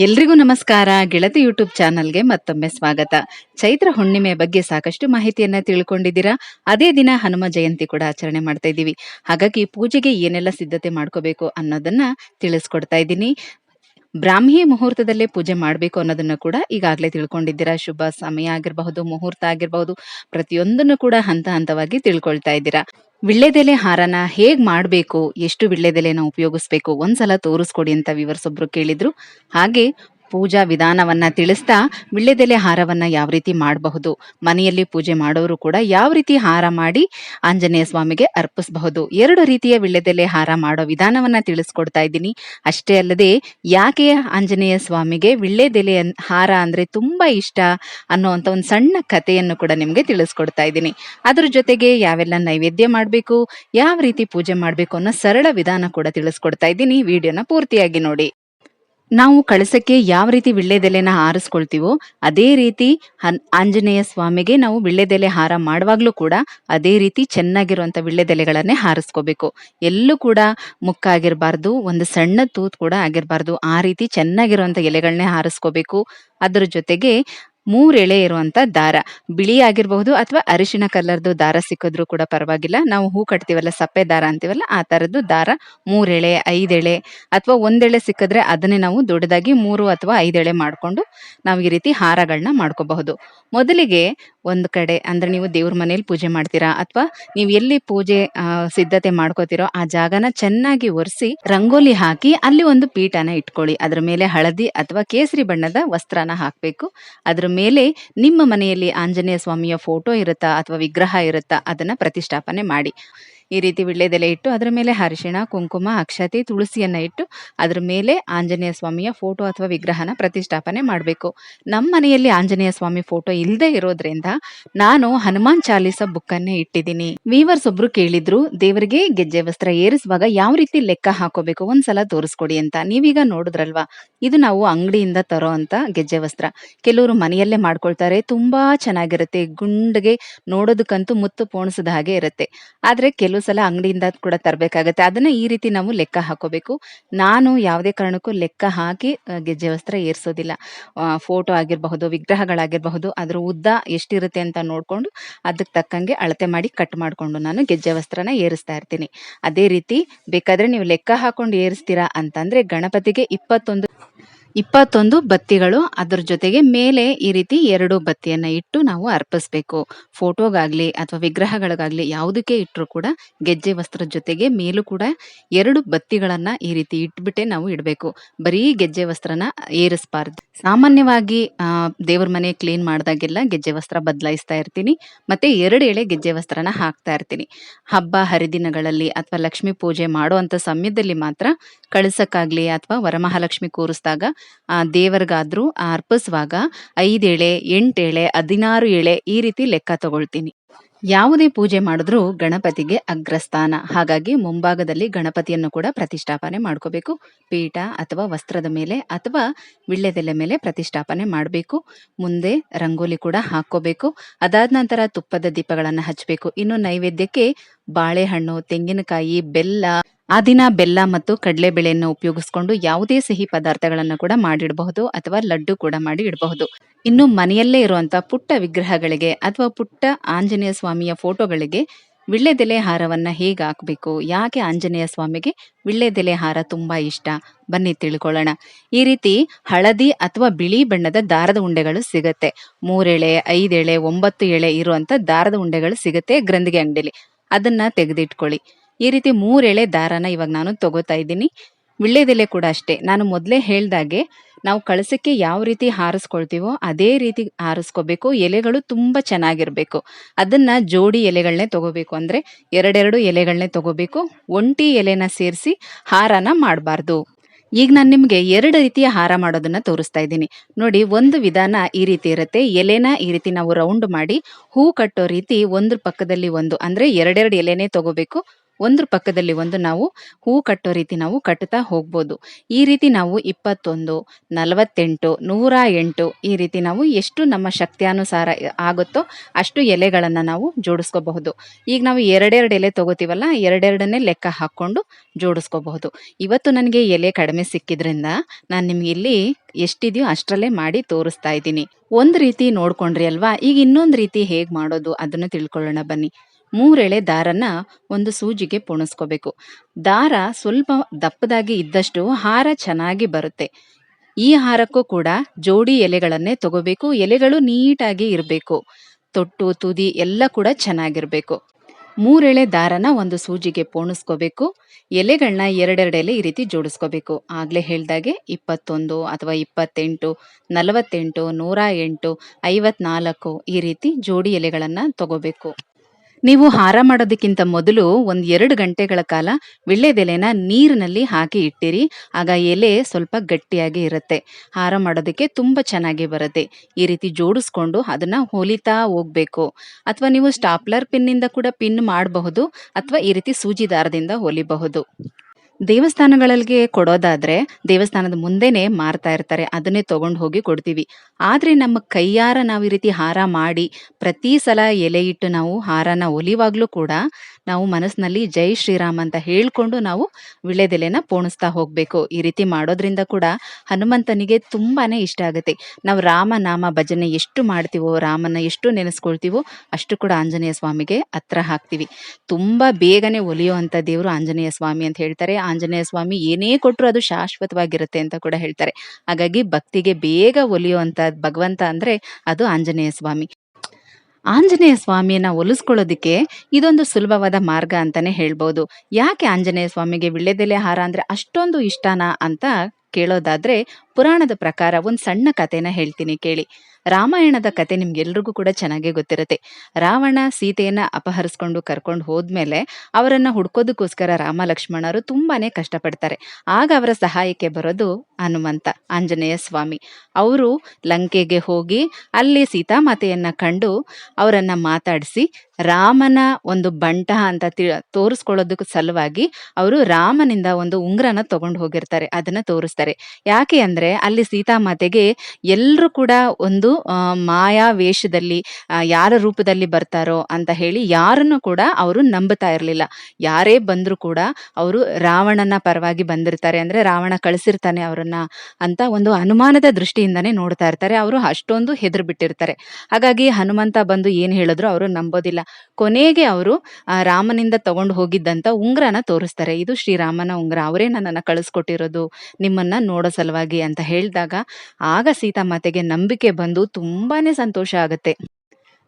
ಎಲ್ರಿಗೂ ನಮಸ್ಕಾರ. ಗೆಳತಿ ಯೂಟ್ಯೂಬ್ ಚಾನಲ್ಗೆ ಮತ್ತೊಮ್ಮೆ ಸ್ವಾಗತ. ಚೈತ್ರ ಹುಣ್ಣಿಮೆ ಬಗ್ಗೆ ಸಾಕಷ್ಟು ಮಾಹಿತಿಯನ್ನ ತಿಳ್ಕೊಂಡಿದ್ದೀರಾ? ಅದೇ ದಿನ ಹನುಮ ಜಯಂತಿ ಕೂಡ ಆಚರಣೆ ಮಾಡ್ತಾ ಇದ್ದೀವಿ. ಹಾಗಾಗಿ ಪೂಜೆಗೆ ಏನೆಲ್ಲ ಸಿದ್ಧತೆ ಮಾಡ್ಕೋಬೇಕು ಅನ್ನೋದನ್ನ ತಿಳಿಸ್ಕೊಡ್ತಾ ಇದ್ದೀನಿ. ಬ್ರಾಹ್ಮಿ ಮುಹೂರ್ತದಲ್ಲೇ ಪೂಜೆ ಮಾಡಬೇಕು ಅನ್ನೋದನ್ನ ಕೂಡ ಈಗಾಗಲೇ ತಿಳ್ಕೊಂಡಿದ್ದೀರಾ. ಶುಭ ಸಮಯ ಆಗಿರಬಹುದು, ಮುಹೂರ್ತ ಆಗಿರಬಹುದು, ಪ್ರತಿಯೊಂದನ್ನು ಕೂಡ ಹಂತ ಹಂತವಾಗಿ ತಿಳ್ಕೊಳ್ತಾ ಇದ್ದೀರಾ. ವಿಳ್ಳೆದೆಲೆ ಹಾರನ ಹೇಗ್ ಮಾಡಬೇಕು ಎಷ್ಟು ವಿಳ್ಳೆದೆಲೆನ ಉಪಯೋಗಿಸ್ಬೇಕು ಒಂದ್ಸಲ ತೋರಿಸ್ಕೊಡಿ ಅಂತ ವಿವರ್ಸೊಬ್ರು ಕೇಳಿದ್ರು. ಹಾಗೆ ಪೂಜಾ ವಿಧಾನವನ್ನ ತಿಳಿಸ್ತಾ ವಿಳ್ಳೆದೆಲೆ ಹಾರವನ್ನ ಯಾವ ರೀತಿ ಮಾಡಬಹುದು. ಮನೆಯಲ್ಲಿ ಪೂಜೆ ಮಾಡೋರು ಕೂಡ ಯಾವ ರೀತಿ ಹಾರ ಮಾಡಿ ಆಂಜನೇಯ ಸ್ವಾಮಿಗೆ ಅರ್ಪಿಸಬಹುದು. ಎರಡು ರೀತಿಯ ವಿಳ್ಳೆದೆಲೆ ಹಾರ ಮಾಡೋ ವಿಧಾನವನ್ನ ತಿಳಿಸ್ಕೊಡ್ತಾ ಇದ್ದೀನಿ. ಅಷ್ಟೇ ಅಲ್ಲದೆ ಯಾಕೆ ಆಂಜನೇಯ ಸ್ವಾಮಿಗೆ ವಿಳ್ಳೆದೆಲೆ ಹಾರ ಅಂದ್ರೆ ತುಂಬಾ ಇಷ್ಟ ಅನ್ನುವಂತ ಒಂದು ಸಣ್ಣ ಕಥೆಯನ್ನು ಕೂಡ ನಿಮಗೆ ತಿಳಿಸ್ಕೊಡ್ತಾ ಇದ್ದೀನಿ. ಅದ್ರ ಜೊತೆಗೆ ಯಾವೆಲ್ಲ ನೈವೇದ್ಯ ಮಾಡಬೇಕು, ಯಾವ ರೀತಿ ಪೂಜೆ ಮಾಡಬೇಕು ಅನ್ನೋ ಸರಳ ವಿಧಾನ ಕೂಡ ತಿಳಿಸ್ಕೊಡ್ತಾ ಇದ್ದೀನಿ. ವಿಡಿಯೋನ ಪೂರ್ತಿಯಾಗಿ ನೋಡಿ. ನಾವು ಕಳಸಕ್ಕೆ ಯಾವ ರೀತಿ ವಿಳ್ಳೆದೆಲೆನ ಹಾರಿಸ್ಕೊಳ್ತೀವೋ ಅದೇ ರೀತಿ ಆಂಜನೇಯ ಸ್ವಾಮಿಗೆ ನಾವು ವಿಳ್ಳೆದೆಲೆ ಹಾರ ಮಾಡುವಾಗ್ಲೂ ಕೂಡ ಅದೇ ರೀತಿ ಚೆನ್ನಾಗಿರುವಂತ ವಿಳ್ಳೆದೆಲೆಗಳನ್ನೇ ಹಾರಿಸ್ಕೋಬೇಕು. ಎಲ್ಲೂ ಕೂಡ ಮುಕ್ಕಾಗಿರ್ಬಾರ್ದು ಒಂದು ಸಣ್ಣ ತೂತ್ ಕೂಡ ಆಗಿರಬಾರ್ದು. ಆ ರೀತಿ ಚೆನ್ನಾಗಿರುವಂತ ಎಲೆಗಳನ್ನೇ ಹಾರಿಸ್ಕೋಬೇಕು. ಅದರ ಜೊತೆಗೆ ಮೂರ್ ಎಳೆ ಇರುವಂತ ದಾರ. ಬಿಳಿ ಆಗಿರಬಹುದು ಅಥವಾ ಅರಿಶಿನ ಕಲರ್ದು ದಾರ ಸಿಕ್ಕಿದ್ರು ಕೂಡ ಪರವಾಗಿಲ್ಲ. ನಾವು ಹೂ ಕಟ್ತೀವಲ್ಲ, ಸಪ್ಪೆ ದಾರ ಅಂತೀವಲ್ಲ, ಆ ತರದ್ದು ದಾರ ಮೂರೆಳೆ, ಐದೆಳೆ ಅಥವಾ ಒಂದೆಳೆ ಸಿಕ್ಕಿದ್ರೆ ಅದನ್ನೇ ನಾವು ದೊಡ್ಡದಾಗಿ ಮೂರು ಅಥವಾ ಐದೆಳೆ ಮಾಡ್ಕೊಂಡು ನಾವು ಈ ರೀತಿ ಹಾರಗಳನ್ನ ಮಾಡ್ಕೋಬಹುದು. ಮೊದಲಿಗೆ ಒಂದು ಕಡೆ ಅಂದ್ರೆ ನೀವು ದೇವ್ರ ಮನೇಲಿ ಪೂಜೆ ಮಾಡ್ತೀರಾ ಅಥವಾ ನೀವು ಎಲ್ಲಿ ಪೂಜೆ ಸಿದ್ಧತೆ ಮಾಡ್ಕೋತಿರೋ ಆ ಜಾಗನ ಚೆನ್ನಾಗಿ ಒರೆಸಿ ರಂಗೋಲಿ ಹಾಕಿ ಅಲ್ಲಿ ಒಂದು ಪೀಠನ ಇಟ್ಕೊಳ್ಳಿ. ಅದ್ರ ಮೇಲೆ ಹಳದಿ ಅಥವಾ ಕೇಸರಿ ಬಣ್ಣದ ವಸ್ತ್ರನ ಹಾಕಬೇಕು. ಅದ್ರ ಮೇಲೆ ನಿಮ್ಮ ಮನೆಯಲ್ಲಿ ಆಂಜನೇಯ ಸ್ವಾಮಿಯ ಫೋಟೋ ಇರುತ್ತಾ ಅಥವಾ ವಿಗ್ರಹ ಇರುತ್ತಾ ಅದನ್ನು ಪ್ರತಿಷ್ಠಾಪನೆ ಮಾಡಿ. ಈ ರೀತಿ ವಿಳ್ಳೆದೆಲೆ ಇಟ್ಟು ಅದರ ಮೇಲೆ ಅರಿಶಿಣ, ಕುಂಕುಮ, ಅಕ್ಷತೆ, ತುಳಸಿಯನ್ನ ಇಟ್ಟು ಅದರ ಮೇಲೆ ಆಂಜನೇಯ ಸ್ವಾಮಿಯ ಫೋಟೋ ಅಥವಾ ವಿಗ್ರಹನ ಪ್ರತಿಷ್ಠಾಪನೆ ಮಾಡಬೇಕು. ನಮ್ಮ ಮನೆಯಲ್ಲಿ ಆಂಜನೇಯ ಸ್ವಾಮಿ ಫೋಟೋ ಇಲ್ಲದೆ ಇರೋದ್ರಿಂದ ನಾನು ಹನುಮಾನ್ ಚಾಲೀಸ ಬುಕ್ಕನ್ನೇ ಇಟ್ಟಿದ್ದೀನಿ. ವೀವರ್ಸ್ ಒಬ್ರು ಕೇಳಿದ್ರು, ದೇವರಿಗೆ ಗೆಜ್ಜೆ ವಸ್ತ್ರ ಏರಿಸುವಾಗ ಯಾವ ರೀತಿ ಲೆಕ್ಕ ಹಾಕೋಬೇಕು ಒಂದ್ಸಲ ತೋರಿಸ್ಕೊಡಿ ಅಂತ. ನೀವೀಗ ನೋಡಿದ್ರಲ್ವಾ? ಇದು ನಾವು ಅಂಗಡಿಯಿಂದ ತರೋ ಅಂತ ಗೆಜ್ಜೆ ವಸ್ತ್ರ. ಕೆಲವರು ಮನೆಯಲ್ಲೇ ಮಾಡ್ಕೊಳ್ತಾರೆ, ತುಂಬಾ ಚೆನ್ನಾಗಿರುತ್ತೆ. ಗುಂಡಿಗೆ ನೋಡೋದಕ್ಕಂತೂ ಮುತ್ತು ಪೋಣಿಸದ ಹಾಗೆ ಇರುತ್ತೆ. ಆದ್ರೆ ಕೆಲವು ಸಲ ಅಂಗಡಿಯಿಂದ ಕೂಡ ತರಬೇಕಾಗತ್ತೆ. ಅದನ್ನ ಈ ರೀತಿ ನಾವು ಲೆಕ್ಕ ಹಾಕೋಬೇಕು. ನಾನು ಯಾವುದೇ ಕಾರಣಕ್ಕೂ ಲೆಕ್ಕ ಹಾಕಿ ಗೆಜ್ಜೆ ವಸ್ತ್ರ ಏರಿಸೋದಿಲ್ಲ. ಫೋಟೋ ಆಗಿರಬಹುದು, ವಿಗ್ರಹಗಳಾಗಿರಬಹುದು, ಅದ್ರ ಉದ್ದ ಎಷ್ಟಿರುತ್ತೆ ಅಂತ ನೋಡ್ಕೊಂಡು ಅದಕ್ಕೆ ತಕ್ಕಂಗೆ ಅಳತೆ ಮಾಡಿ ಕಟ್ ಮಾಡ್ಕೊಂಡು ನಾನು ಗೆಜ್ಜೆ ವಸ್ತ್ರನ ಏರಿಸ್ತಾ ಇರ್ತೀನಿ. ಅದೇ ರೀತಿ ಬೇಕಾದ್ರೆ ನೀವು ಲೆಕ್ಕ ಹಾಕೊಂಡು ಏರಿಸ್ತೀರಾ ಅಂತಂದ್ರೆ ಗಣಪತಿಗೆ ಇಪ್ಪತ್ತೊಂದು ಇಪ್ಪತ್ತೊಂದು ಬತ್ತಿಗಳು. ಅದರ ಜೊತೆಗೆ ಮೇಲೆ ಈ ರೀತಿ ಎರಡು ಬತ್ತಿಯನ್ನ ಇಟ್ಟು ನಾವು ಅರ್ಪಿಸ್ಬೇಕು. ಫೋಟೋಗಾಗ್ಲಿ ಅಥವಾ ವಿಗ್ರಹಗಳಿಗಾಗ್ಲಿ ಯಾವುದಕ್ಕೆ ಇಟ್ಟರು ಕೂಡ ಗೆಜ್ಜೆ ವಸ್ತ್ರದ ಜೊತೆಗೆ ಮೇಲೂ ಕೂಡ ಎರಡು ಬತ್ತಿಗಳನ್ನ ಈ ರೀತಿ ಇಟ್ಬಿಟ್ಟೆ ನಾವು ಇಡಬೇಕು. ಬರೀ ಗೆಜ್ಜೆ ವಸ್ತ್ರನ ಏರಿಸಬಾರ್ದು. ಸಾಮಾನ್ಯವಾಗಿ ದೇವ್ರ ಮನೆ ಕ್ಲೀನ್ ಮಾಡಿದಾಗೆಲ್ಲ ಗೆಜ್ಜೆ ವಸ್ತ್ರ ಬದಲಾಯಿಸ್ತಾ ಇರ್ತೀನಿ. ಮತ್ತೆ ಎರಡು ಎಳೆ ಗೆಜ್ಜೆ ವಸ್ತ್ರನ ಹಾಕ್ತಾ ಇರ್ತೀನಿ. ಹಬ್ಬ, ಹರಿದಿನಗಳಲ್ಲಿ ಅಥವಾ ಲಕ್ಷ್ಮಿ ಪೂಜೆ ಮಾಡುವಂತ ಸಮಯದಲ್ಲಿ ಮಾತ್ರ ಕಳಸಕ್ಕಾಗ್ಲಿ ಅಥವಾ ವರಮಹಾಲಕ್ಷ್ಮಿ ಕೂರಿಸಿದಾಗ ದೇವರಿಗಾದ್ರೂ ಅರ್ಪಿಸುವಾಗ ಐದು ಎಳೆ ಎಂಟು ಎಳೆ ಹದಿನಾರು ಎಳೆ ಈ ರೀತಿ ಲೆಕ್ಕ ತಗೊಳ್ತೀನಿ. ಯಾವುದೇ ಪೂಜೆ ಮಾಡಿದ್ರೂ ಗಣಪತಿಗೆ ಅಗ್ರಸ್ಥಾನ. ಹಾಗಾಗಿ ಮುಂಭಾಗದಲ್ಲಿ ಗಣಪತಿಯನ್ನು ಕೂಡ ಪ್ರತಿಷ್ಠಾಪನೆ ಮಾಡ್ಕೋಬೇಕು. ಪೀಠ ಅಥವಾ ವಸ್ತ್ರದ ಮೇಲೆ ಅಥವಾ ವಿಳ್ಳೆದೆಲೆ ಮೇಲೆ ಪ್ರತಿಷ್ಠಾಪನೆ ಮಾಡಬೇಕು. ಮುಂದೆ ರಂಗೋಲಿ ಕೂಡ ಹಾಕೋಬೇಕು ಅದಾದ ನಂತರ ತುಪ್ಪದ ದೀಪಗಳನ್ನು ಹಚ್ಚಬೇಕು ಇನ್ನು ನೈವೇದ್ಯಕ್ಕೆ ಬಾಳೆಹಣ್ಣು, ತೆಂಗಿನಕಾಯಿ, ಬೆಲ್ಲ ಆ ದಿನ ಬೆಲ್ಲ ಮತ್ತು ಕಡಲೆಬೇಳೆಯನ್ನು ಉಪಯೋಗಿಸಿಕೊಂಡು ಯಾವುದೇ ಸಿಹಿ ಪದಾರ್ಥಗಳನ್ನು ಕೂಡ ಮಾಡಿಡಬಹುದು ಅಥವಾ ಲಡ್ಡು ಕೂಡ ಮಾಡಿ ಇಡಬಹುದು ಇನ್ನು ಮನೆಯಲ್ಲೇ ಇರುವಂತಹ ಪುಟ್ಟ ವಿಗ್ರಹಗಳಿಗೆ ಅಥವಾ ಪುಟ್ಟ ಆಂಜನೇಯ ಸ್ವಾಮಿಯ ಫೋಟೋಗಳಿಗೆ ವಿಳ್ಳೆದೆಲೆ ಹಾರವನ್ನ ಹೇಗೆ ಹಾಕಬೇಕು, ಯಾಕೆ ಆಂಜನೇಯ ಸ್ವಾಮಿಗೆ ವಿಳ್ಳೆದೆಲೆ ಹಾರ ತುಂಬಾ ಇಷ್ಟ? ಬನ್ನಿ ತಿಳ್ಕೊಳ್ಳೋಣ. ಈ ರೀತಿ ಹಳದಿ ಅಥವಾ ಬಿಳಿ ಬಣ್ಣದ ದಾರದ ಉಂಡೆಗಳು ಸಿಗತ್ತೆ. ಮೂರೆಳೆ, ಐದೆಳೆ, ಒಂಬತ್ತು ಎಳೆ ಇರುವಂತ ದಾರದ ಉಂಡೆಗಳು ಸಿಗತ್ತೆ ಗ್ರಂಥಿಗೆ ಅಂಗಡಿಲಿ. ಅದನ್ನ ತೆಗೆದಿಟ್ಕೊಳ್ಳಿ. ಈ ರೀತಿ ಮೂರೆಳೆ ದಾರನ ಇವಾಗ ನಾನು ತಗೋತಾ ಇದ್ದೀನಿ. ವಿಳ್ಳೆದೆಲೆ ಕೂಡ ಅಷ್ಟೇ. ನಾನು ಮೊದಲೇ ಹೇಳ್ದಾಗೆ ನಾವು ಕಳಸಕ್ಕೆ ಯಾವ ರೀತಿ ಹಾರಿಸ್ಕೊಳ್ತೀವೋ ಅದೇ ರೀತಿ ಹಾರಿಸ್ಕೋಬೇಕು. ಎಲೆಗಳು ತುಂಬ ಚೆನ್ನಾಗಿರ್ಬೇಕು. ಅದನ್ನ ಜೋಡಿ ಎಲೆಗಳನ್ನೇ ತಗೋಬೇಕು ಅಂದ್ರೆ ಎರಡೆರಡು ಎಲೆಗಳನ್ನೇ ತಗೋಬೇಕು. ಒಂಟಿ ಎಲೆನ ಸೇರಿಸಿ ಹಾರನ ಮಾಡಬಾರ್ದು. ಈಗ ನಾನು ನಿಮಗೆ ಎರಡು ರೀತಿಯ ಹಾರ ಮಾಡೋದನ್ನ ತೋರಿಸ್ತಾ ಇದ್ದೀನಿ. ನೋಡಿ, ಒಂದು ವಿಧಾನ ಈ ರೀತಿ ಇರುತ್ತೆ. ಎಲೆನ ಈ ರೀತಿ ನಾವು ರೌಂಡ್ ಮಾಡಿ ಹೂ ಕಟ್ಟೋ ರೀತಿ ಒಂದ್ರ ಪಕ್ಕದಲ್ಲಿ ಒಂದು ಅಂದ್ರೆ ಎರಡೆರಡು ಎಲೆನೇ ತಗೋಬೇಕು. ಒಂದ್ರ ಪಕ್ಕದಲ್ಲಿ ಒಂದು ನಾವು ಹೂ ಕಟ್ಟೋ ರೀತಿ ನಾವು ಕಟ್ಟುತ್ತಾ ಹೋಗ್ಬೋದು. ಈ ರೀತಿ ನಾವು ಇಪ್ಪತ್ತೊಂದು, ನಲವತ್ತೆಂಟು, ನೂರ ಎಂಟು ಈ ರೀತಿ ನಾವು ಎಷ್ಟು ನಮ್ಮ ಶಕ್ತಿಯಾನುಸಾರ ಆಗುತ್ತೋ ಅಷ್ಟು ಎಲೆಗಳನ್ನು ನಾವು ಜೋಡಿಸ್ಕೋಬಹುದು. ಈಗ ನಾವು ಎರಡೆರಡು ಎಲೆ ತಗೋತೀವಲ್ಲ, ಎರಡೆರಡನ್ನೇ ಲೆಕ್ಕ ಹಾಕ್ಕೊಂಡು ಜೋಡಿಸ್ಕೋಬಹುದು. ಇವತ್ತು ನನಗೆ ಎಲೆ ಕಡಿಮೆ ಸಿಕ್ಕಿದ್ರಿಂದ ನಾನು ನಿಮ್ಗೆ ಇಲ್ಲಿ ಎಷ್ಟಿದೆಯೋ ಅಷ್ಟರಲ್ಲೇ ಮಾಡಿ ತೋರಿಸ್ತಾ ಇದ್ದೀನಿ. ಒಂದು ರೀತಿ ನೋಡ್ಕೊಂಡ್ರಿ ಅಲ್ವಾ? ಈಗ ಇನ್ನೊಂದು ರೀತಿ ಹೇಗೆ ಮಾಡೋದು? ಅದನ್ನು ತಿಳ್ಕೊಳ್ಳೋಣ ಬನ್ನಿ. ಮೂರೆಳೆ ದಾರನ ಒಂದು ಸೂಜಿಗೆ ಪೋಣಿಸ್ಕೋಬೇಕು. ದಾರ ಸ್ವಲ್ಪ ದಪ್ಪದಾಗಿ ಇದ್ದಷ್ಟು ಹಾರ ಚೆನ್ನಾಗಿ ಬರುತ್ತೆ. ಈ ಹಾರಕ್ಕೂ ಕೂಡ ಜೋಡಿ ಎಲೆಗಳನ್ನೇ ತಗೋಬೇಕು. ಎಲೆಗಳು ನೀಟಾಗಿ ಇರಬೇಕು. ತೊಟ್ಟು, ತುದಿ ಎಲ್ಲ ಕೂಡ ಚೆನ್ನಾಗಿರಬೇಕು. ಮೂರೆಳೆ ದಾರನ ಒಂದು ಸೂಜಿಗೆ ಪೋಣಿಸ್ಕೋಬೇಕು. ಎಲೆಗಳನ್ನ ಎರಡೆರಡೆಲೆ ಈ ರೀತಿ ಜೋಡಿಸ್ಕೋಬೇಕು. ಆಗ್ಲೇ ಹೇಳ್ದಾಗೆ ಇಪ್ಪತ್ತೊಂದು ಅಥವಾ ಇಪ್ಪತ್ತೆಂಟು, ನಲವತ್ತೆಂಟು, ನೂರ ಎಂಟು, ಐವತ್ನಾಲ್ಕು ಈ ರೀತಿ ಜೋಡಿ ಎಲೆಗಳನ್ನು ತಗೋಬೇಕು. ನೀವು ಹಾರ ಮಾಡೋದಕ್ಕಿಂತ ಮೊದಲು ಒಂದು ಎರಡು ಗಂಟೆಗಳ ಕಾಲ ವಿಳ್ಳೆದೆಲೆನ ನೀರಿನಲ್ಲಿ ಹಾಕಿ ಇಟ್ಟಿರಿ. ಆಗ ಎಲೆ ಸ್ವಲ್ಪ ಗಟ್ಟಿಯಾಗಿ ಇರುತ್ತೆ. ಹಾರ ಮಾಡೋದಕ್ಕೆ ತುಂಬ ಚೆನ್ನಾಗಿ ಬರುತ್ತೆ. ಈ ರೀತಿ ಜೋಡಿಸ್ಕೊಂಡು ಅದನ್ನ ಹೊಲಿತಾ ಹೋಗ್ಬೇಕು. ಅಥವಾ ನೀವು ಸ್ಟಾಪ್ಲರ್ ಪಿನ್ನಿಂದ ಕೂಡ ಪಿನ್ ಮಾಡಬಹುದು. ಅಥವಾ ಈ ರೀತಿ ಸೂಜಿ ದಾರದಿಂದ ಹೊಲಿಬಹುದು. ದೇವಸ್ಥಾನಗಳಿಗೆ ಕೊಡೋದಾದ್ರೆ ದೇವಸ್ಥಾನದ ಮುಂದೆನೆ ಮಾರ್ತಾ ಇರ್ತಾರೆ, ಅದನ್ನೇ ತಗೊಂಡು ಹೋಗಿ ಕೊಡ್ತೀವಿ. ಆದ್ರೆ ನಮ್ಮ ಕೈಯಾರ ನಾವು ಈ ರೀತಿ ಹಾರ ಮಾಡಿ ಪ್ರತಿ ಸಲ ಎಲೆ ಇಟ್ಟು ನಾವು ಹಾರನ ಒಲಿವಾಗ್ಲೂ ಕೂಡ ನಾವು ಮನಸ್ಸಿನಲ್ಲಿ ಜೈ ಶ್ರೀರಾಮ್ ಅಂತ ಹೇಳ್ಕೊಂಡು ನಾವು ವಿಳೆದೆಲೆನ ಪೋಣಿಸ್ತಾ ಹೋಗ್ಬೇಕು. ಈ ರೀತಿ ಮಾಡೋದ್ರಿಂದ ಕೂಡ ಹನುಮಂತನಿಗೆ ತುಂಬಾನೇ ಇಷ್ಟ ಆಗುತ್ತೆ. ನಾವು ರಾಮನಾಮ ಭಜನೆ ಎಷ್ಟು ಮಾಡ್ತೀವೋ, ರಾಮನ ಎಷ್ಟು ನೆನೆಸ್ಕೊಳ್ತೀವೋ ಅಷ್ಟು ಕೂಡ ಆಂಜನೇಯ ಸ್ವಾಮಿಗೆ ಹತ್ರ ಹಾಕ್ತೀವಿ. ತುಂಬಾ ಬೇಗನೆ ಒಲಿಯುವಂತ ದೇವರು ಆಂಜನೇಯ ಸ್ವಾಮಿ ಅಂತ ಹೇಳ್ತಾರೆ. ಆಂಜನೇಯ ಸ್ವಾಮಿ ಏನೇ ಕೊಟ್ಟರು ಅದು ಶಾಶ್ವತವಾಗಿರುತ್ತೆ ಅಂತ ಕೂಡ ಹೇಳ್ತಾರೆ. ಹಾಗಾಗಿ ಭಕ್ತಿಗೆ ಬೇಗ ಒಲಿಯುವಂತ ಭಗವಂತ ಅಂದ್ರೆ ಅದು ಆಂಜನೇಯ ಸ್ವಾಮಿ. ಆಂಜನೇಯ ಸ್ವಾಮಿಯನ್ನ ಒಲಿಸ್ಕೊಳ್ಳೋದಿಕ್ಕೆ ಇದೊಂದು ಸುಲಭವಾದ ಮಾರ್ಗ ಅಂತಾನೆ ಹೇಳ್ಬೋದು. ಯಾಕೆ ಆಂಜನೇಯ ಸ್ವಾಮಿಗೆ ವಿಳ್ಳೆದೆಲೆ ಹಾರ ಅಂದ್ರೆ ಅಷ್ಟೊಂದು ಇಷ್ಟನಾ ಅಂತ ಕೇಳೋದಾದ್ರೆ ಪುರಾಣದ ಪ್ರಕಾರ ಒಂದು ಸಣ್ಣ ಕಥೆನ ಹೇಳ್ತೀನಿ ಕೇಳಿ. ರಾಮಾಯಣದ ಕತೆ ನಿಮ್ಗೆಲ್ರಿಗೂ ಕೂಡ ಚೆನ್ನಾಗೇ ಗೊತ್ತಿರುತ್ತೆ. ರಾವಣ ಸೀತೆಯನ್ನ ಅಪಹರಿಸ್ಕೊಂಡು ಕರ್ಕೊಂಡು ಹೋದ್ಮೇಲೆ ಅವರನ್ನ ಹುಡ್ಕೋದಕ್ಕೋಸ್ಕರ ರಾಮ ಲಕ್ಷ್ಮಣರು ತುಂಬಾನೇ ಕಷ್ಟಪಡ್ತಾರೆ. ಆಗ ಅವರ ಸಹಾಯಕ್ಕೆ ಬರೋದು ಹನುಮಂತ, ಆಂಜನೇಯ ಸ್ವಾಮಿ. ಅವರು ಲಂಕೆಗೆ ಹೋಗಿ ಅಲ್ಲಿ ಸೀತಾಮಾತೆಯನ್ನ ಕಂಡು ಅವರನ್ನ ಮಾತಾಡಿಸಿ ರಾಮನ ಒಂದು ಬಂಟ ಅಂತ ತಿ, ತೋರಿಸ್ಕೊಳ್ಳೋದಕ್ಕೆ ಸಲುವಾಗಿ ಅವರು ರಾಮನಿಂದ ಒಂದು ಉಂಗ್ರನ ತಗೊಂಡು ಹೋಗಿರ್ತಾರೆ. ಅದನ್ನ ತೋರಿಸ್ತಾರೆ. ಯಾಕೆ ಅಂದ್ರೆ ಅಲ್ಲಿ ಸೀತಾಮಾತೆಗೆ ಎಲ್ಲರೂ ಕೂಡ ಒಂದು ಮಾಯಾ ವೇಷದಲ್ಲಿ ಯಾರ ರೂಪದಲ್ಲಿ ಬರ್ತಾರೋ ಅಂತ ಹೇಳಿ ಯಾರನ್ನು ಕೂಡ ಅವರು ನಂಬುತ್ತಾ ಇರಲಿಲ್ಲ. ಯಾರೇ ಬಂದರೂ ಕೂಡ ಅವರು ರಾವಣನ ಪರವಾಗಿ ಬಂದಿರ್ತಾರೆ. ಅಂದ್ರೆ ರಾವಣ ಕಳಿಸಿರ್ತಾನೆ ಅವರನ್ನ ಅಂತ ಒಂದು ಅನುಮಾನದ ದೃಷ್ಟಿಯಿಂದನೇ ನೋಡ್ತಾ ಇರ್ತಾರೆ. ಅವರು ಅಷ್ಟೊಂದು ಹೆದರು ಬಿಟ್ಟಿರ್ತಾರೆ ಹಾಗಾಗಿ ಹನುಮಂತ ಬಂದು ಏನ್ ಹೇಳಿದ್ರು ಅವರು ನಂಬೋದಿಲ್ಲ. ಕೊನೆಗೆ ಅವರು ರಾಮನಿಂದ ತಗೊಂಡು ಹೋಗಿದ್ದಂತ ಉಂಗ್ರನ ತೋರಿಸ್ತಾರೆ. ಇದು ಶ್ರೀರಾಮನ ಉಂಗ್ರ. ಅವರೇ ನನ್ನನ್ನ ಕಳಿಸ್ಕೊಟ್ಟಿರೋದು. ನಿಮ್ಮನ್ನ ನೋಡೋ ಸಲುವಾಗಿ ಅಂತ ಹೇಳಿದಾಗ ಆಗ ಸೀತಾಮಾತೆಗೆ ನಂಬಿಕೆ ಬಂದು ತುಂಬಾನೇ ಸಂತೋಷ ಆಗುತ್ತೆ.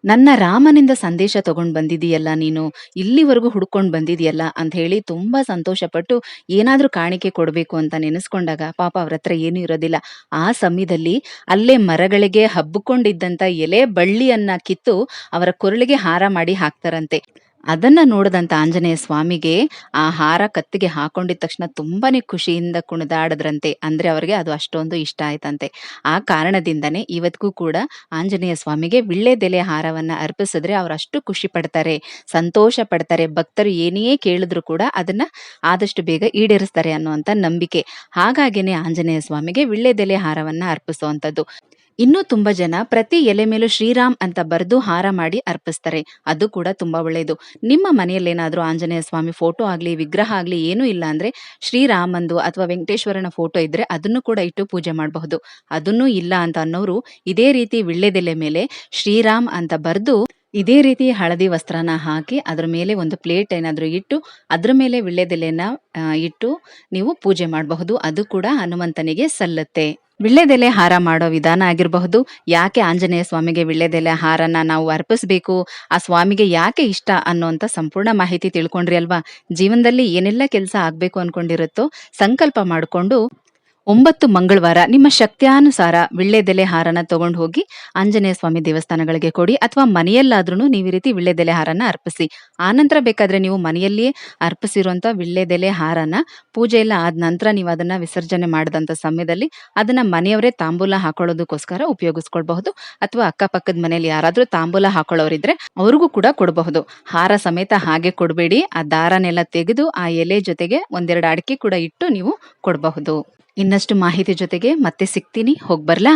ನನ್ನ ರಾಮನಿಂದ ಸಂದೇಶ ತಗೊಂಡ್ ಬಂದಿದೀಯಲ್ಲ ನೀನು? ಇಲ್ಲಿವರೆಗೂ ಹುಡ್ಕೊಂಡು ಬಂದಿದೆಯಲ್ಲ ಅಂತ ಹೇಳಿ ತುಂಬಾ ಸಂತೋಷಪಟ್ಟು ಏನಾದ್ರೂ ಕಾಣಿಕೆ ಕೊಡಬೇಕು ಅಂತ ನೆನೆಸ್ಕೊಂಡಾಗ ಪಾಪ ಅವ್ರ ಹತ್ರ ಏನೂ ಇರೋದಿಲ್ಲ. ಆ ಸಮಯದಲ್ಲಿ ಅಲ್ಲೇ ಮರಗಳಿಗೆ ಹಬ್ಬಿಕೊಂಡಿದ್ದಂತ ಎಲೆ ಬಳ್ಳಿಯನ್ನ ಕಿತ್ತು ಅವರ ಕೊರಳಿಗೆ ಹಾರ ಮಾಡಿ ಹಾಕ್ತಾರಂತೆ. ಅದನ್ನ ನೋಡಿದಂತ ಆಂಜನೇಯ ಸ್ವಾಮಿಗೆ ಆ ಹಾರ ಕತ್ತಿಗೆ ಹಾಕೊಂಡಿದ ತಕ್ಷಣ ತುಂಬಾನೇ ಖುಷಿಯಿಂದ ಕುಣಿದಾಡದ್ರಂತೆ. ಅಂದ್ರೆ ಅವ್ರಿಗೆ ಅದು ಅಷ್ಟೊಂದು ಇಷ್ಟ ಆಯ್ತಂತೆ. ಆ ಕಾರಣದಿಂದನೇ ಇವತ್ತಿಗೂ ಕೂಡ ಆಂಜನೇಯ ಸ್ವಾಮಿಗೆ ವಿಳ್ಳೆದೆಲೆ ಹಾರವನ್ನ ಅರ್ಪಿಸಿದ್ರೆ ಅವ್ರು ಅಷ್ಟು ಖುಷಿ ಪಡ್ತಾರೆ, ಸಂತೋಷ ಪಡ್ತಾರೆ. ಭಕ್ತರು ಏನೇ ಕೇಳಿದ್ರು ಕೂಡ ಅದನ್ನ ಆದಷ್ಟು ಬೇಗ ಈಡೇರಿಸ್ತಾರೆ ಅನ್ನುವಂತ ನಂಬಿಕೆ. ಹಾಗಾಗಿನೇ ಆಂಜನೇಯ ಸ್ವಾಮಿಗೆ ವಿಳ್ಳೆದೆಲೆ ಹಾರವನ್ನ ಅರ್ಪಿಸುವಂತದ್ದು. ಇನ್ನೂ ತುಂಬಾ ಜನ ಪ್ರತಿ ಎಲೆ ಮೇಲೂ ಶ್ರೀರಾಮ್ ಅಂತ ಬರೆದು ಹಾರ ಮಾಡಿ ಅರ್ಪಿಸ್ತಾರೆ. ಅದು ಕೂಡ ತುಂಬಾ ಒಳ್ಳೆಯದು ನಿಮ್ಮ ಮನೆಯಲ್ಲಿ ಏನಾದ್ರೂ ಆಂಜನೇಯ ಸ್ವಾಮಿ ಫೋಟೋ ಆಗಲಿ, ವಿಗ್ರಹ ಆಗಲಿ ಏನೂ ಇಲ್ಲ ಅಂದ್ರೆ ಶ್ರೀರಾಮಂದು ಅಥವಾ ವೆಂಕಟೇಶ್ವರನ ಫೋಟೋ ಇದ್ರೆ ಅದನ್ನು ಕೂಡ ಇಟ್ಟು ಪೂಜೆ ಮಾಡಬಹುದು. ಅದನ್ನೂ ಇಲ್ಲ ಅಂತ ಅನ್ನೋರು ಇದೇ ರೀತಿ ವಿಳ್ಳೆದೆಲೆ ಮೇಲೆ ಶ್ರೀರಾಮ್ ಅಂತ ಬರೆದು ಇದೇ ರೀತಿ ಹಳದಿ ವಸ್ತ್ರನ ಹಾಕಿ ಅದ್ರ ಮೇಲೆ ಒಂದು ಪ್ಲೇಟ್ ಏನಾದರೂ ಇಟ್ಟು ಅದ್ರ ಮೇಲೆ ವಿಳ್ಳೆದೆಲೆನ ಇಟ್ಟು ನೀವು ಪೂಜೆ ಮಾಡಬಹುದು. ಅದು ಕೂಡ ಹನುಮಂತನಿಗೆ ಸಲ್ಲುತ್ತೆ. ವಿಳ್ಳೆದೆಲೆ ಹಾರ ಮಾಡೋ ವಿಧಾನ ಆಗಿರಬಹುದು. ಯಾಕೆ ಆಂಜನೇಯ ಸ್ವಾಮಿಗೆ ವಿಳ್ಳೆದೆಲೆ ಹಾರನ ನಾವು ಅರ್ಪಿಸಬೇಕು? ಆ ಸ್ವಾಮಿಗೆ ಯಾಕೆ ಇಷ್ಟ ಅನ್ನೋಂಥ ಸಂಪೂರ್ಣ ಮಾಹಿತಿ ತಿಳ್ಕೊಂಡ್ರಿ ಅಲ್ವಾ? ಜೀವನದಲ್ಲಿ ಏನೆಲ್ಲ ಕೆಲಸ ಆಗ್ಬೇಕು ಅನ್ಕೊಂಡಿರುತ್ತೋ ಸಂಕಲ್ಪ ಮಾಡಿಕೊಂಡು ಒಂಬತ್ತು ಮಂಗಳವಾರ ನಿಮ್ಮ ಶಕ್ತ್ಯಾನುಸಾರ ವಿಳ್ಳೆದೆಲೆ ಹಾರನ ತಗೊಂಡು ಹೋಗಿ ಆಂಜನೇಯ ಸ್ವಾಮಿ ದೇವಸ್ಥಾನಗಳಿಗೆ ಕೊಡಿ ಅಥವಾ ಮನೆಯಲ್ಲಾದ್ರೂ ನೀವು ಈ ರೀತಿ ವಿಳ್ಳೆದೆಲೆ ಹಾರನ ಅರ್ಪಿಸಿ. ಆನಂತರ ಬೇಕಾದ್ರೆ ನೀವು ಮನೆಯಲ್ಲಿಯೇ ಅರ್ಪಿಸಿರುವಂತಹ ವಿಳ್ಳೆದೆಲೆ ಹಾರನ ಪೂಜೆ ಎಲ್ಲ ಆದ ನಂತರ ನೀವು ಅದನ್ನ ವಿಸರ್ಜನೆ ಮಾಡಿದಂತ ಸಮಯದಲ್ಲಿ ಅದನ್ನ ಮನೆಯವರೇ ತಾಂಬೂಲ ಹಾಕೊಳ್ಳೋದಕ್ಕೋಸ್ಕರ ಉಪಯೋಗಿಸ್ಕೊಳ್ಬಹುದು. ಅಥವಾ ಅಕ್ಕಪಕ್ಕದ ಮನೆಯಲ್ಲಿ ಯಾರಾದರೂ ತಾಂಬೂಲ ಹಾಕೊಳ್ಳೋರಿದ್ರೆ ಅವ್ರಿಗೂ ಕೂಡ ಕೊಡಬಹುದು. ಹಾರ ಸಮೇತ ಹಾಗೆ ಕೊಡಬೇಡಿ. ಆ ದಾರನೆಲ್ಲ ತೆಗೆದು ಆ ಎಲೆ ಜೊತೆಗೆ ಒಂದೆರಡು ಅಡಿಕೆ ಕೂಡ ಇಟ್ಟು ನೀವು ಕೊಡಬಹುದು. ಇನ್ನಷ್ಟು ಮಾಹಿತಿ ಜೊತೆಗೆ ಮತ್ತೆ ಸಿಗ್ತೀನಿ. ಹೋಗ್ಬರ್ಲಾ?